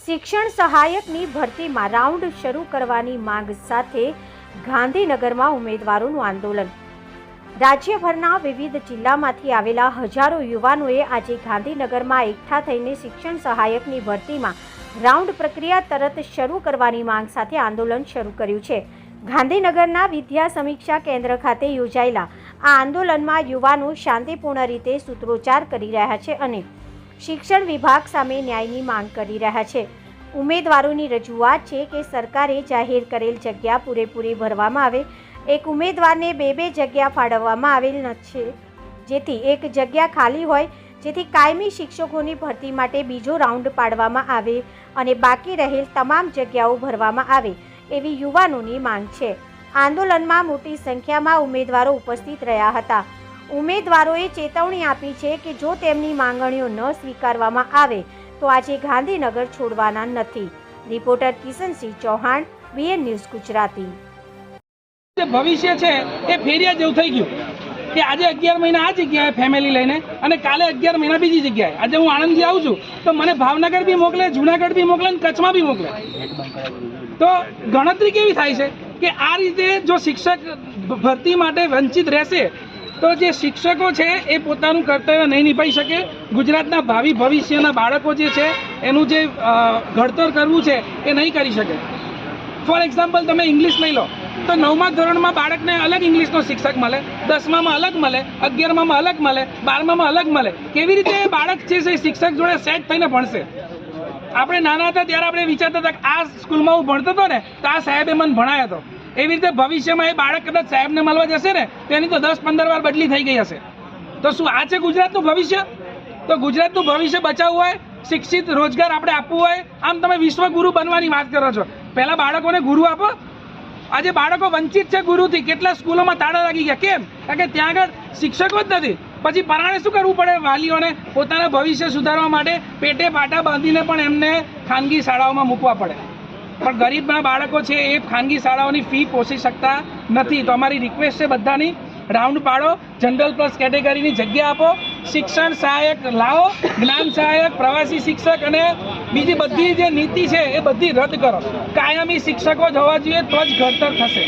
શિક્ષણ સહાયકની ભરતીમાં રાઉન્ડ શરૂ કરવાની માંગ સાથે ગાંધીનગરમાં ઉમેદવારોનું આંદોલન. રાજ્યભરના વિવિધ જિલ્લામાંથી આવેલા હજારો યુવાનોએ આજે ગાંધીનગરમાં એકઠા થઈને શિક્ષણ સહાયકની ભરતીમાં રાઉન્ડ પ્રક્રિયા તરત શરૂ કરવાની માંગ સાથે આંદોલન શરૂ કર્યું છે. ગાંધીનગરના વિદ્યા સમીક્ષા કેન્દ્ર ખાતે યોજાયેલા આ આંદોલનમાં યુવાનો શાંતિપૂર્ણ રીતે સૂત્રોચ્ચાર કરી રહ્યા છે અને શિક્ષણ વિભાગ સામે ન્યાયની માંગ કરી રહ્યા છે. ઉમેદવારોની રજૂઆત છે કે સરકારે જાહેર કરેલ જગ્યા પૂરેપૂરી ભરવામાં આવે. એક ઉમેદવારને બે બે જગ્યા ફાળવવામાં આવેલ છે જેથી એક જગ્યા ખાલી હોય, જેથી કાયમી શિક્ષકોની ભરતી માટે બીજો રાઉન્ડ પાડવામાં આવે અને બાકી રહેલ તમામ જગ્યાઓ ભરવામાં આવે એવી યુવાનોની માંગ છે. આંદોલનમાં મોટી સંખ્યામાં ઉમેદવારો ઉપસ્થિત રહ્યા હતા. ઉમેદવારોએ ચેતવણી આપી છે કે જો તેમની માંગણીઓ ન સ્વીકારવામાં આવે, તો આજે ગાંધીનગર છોડવાના નથી. Reporter Kishansinh Chauhan, BN news Gujarati. ભવિષ્ય છે, એ ફેરિયા જેવું થઈ ગયું. કે આજે અગિયાર મહિના, આ જગ્યાએ ફેમિલી લઈને અને કાલે અગિયાર મહિના બીજી જગ્યાએ. આજે હું આણંદથી આવું છું, તો મને ભાવનગર બી મોકલે, જુનાગઢ બી મોકલે અને કચ્છમાં બી મોકલે. તો ગણતરી કેવી થાય છે? કે આ રીતે જો શિક્ષક ભરતી માટે વંચિત રહેશે તો જે શિક્ષકો છે એ પોતાનું કર્તવ્ય નહીં નિભાવી શકે. ગુજરાતના ભાવિ ભવિષ્યના બાળકો જે છે, એનું જે ઘડતર કરવું છે, એ નહીં કરી શકે. ફોર એક્ઝામ્પલ તમે ઇંગ્લિશ લઈ લો. તો નવમા ધોરણમાં બાળકને અલગ ઇંગ્લિશનો શિક્ષક મળે, દસમામાં અલગ મળે અગિયારમાં અલગ મળે, બારમામાં અલગ મળે. કેવી રીતે બાળક છે એ શિક્ષક જોડે સેટ થઈને ભણશે? આપણે નાના હતા ત્યારે આપણે વિચારતા હતા કે આ સ્કૂલમાં હું ભણતો હતો ને, તો આ સાહેબે મને ભણાયો હતો. એવી રીતે ભવિષ્યમાં એ બાળક કદાચ સાહેબને મળવા જશે ને, તો એની તો દસ પંદર વાર બદલી થઈ ગઈ હશે. તો શું, આ છે ગુજરાતનું ભવિષ્ય? તો ગુજરાતનું ભવિષ્ય બચાવવું હોય, શિક્ષિત, રોજગાર આપણે આપવું હોય, આમ તમે વિશ્વગુરુ બનવાની વાત કરો છો. પહેલાં બાળકોને ગુરુ આપો. આજે બાળકો વંચિત છે ગુરુથી, કેટલા સ્કૂલોમાં તાળા લાગી ગયા? કેમ? કારણ કે ત્યાં આગળ શિક્ષકો જ નથી. પછી પરાણે શું કરવું પડે? વાલીઓને પોતાના ભવિષ્ય સુધારવા માટે પેટે પાટા બાંધીને પણ એમને ખાનગી શાળાઓમાં મૂકવા પડે. પણ ગરીબના બાળકો છે એ ખાનગી શાળાઓની ફી પોષી શકતા નથી. તો અમારી રિક્વેસ્ટ છે બધાની રાઉન્ડ પાડો જનરલ પ્લસ કેટેગરીની જગ્યા આપો, શિક્ષણ સહાયક લાવો, જ્ઞાન સહાયક, પ્રવાસી શિક્ષક અને બીજી બધી જે નીતિ છે એ બધી રદ કરો. કાયમી શિક્ષકો જ હોવા જોઈએ તો જ ઘડતર થશે.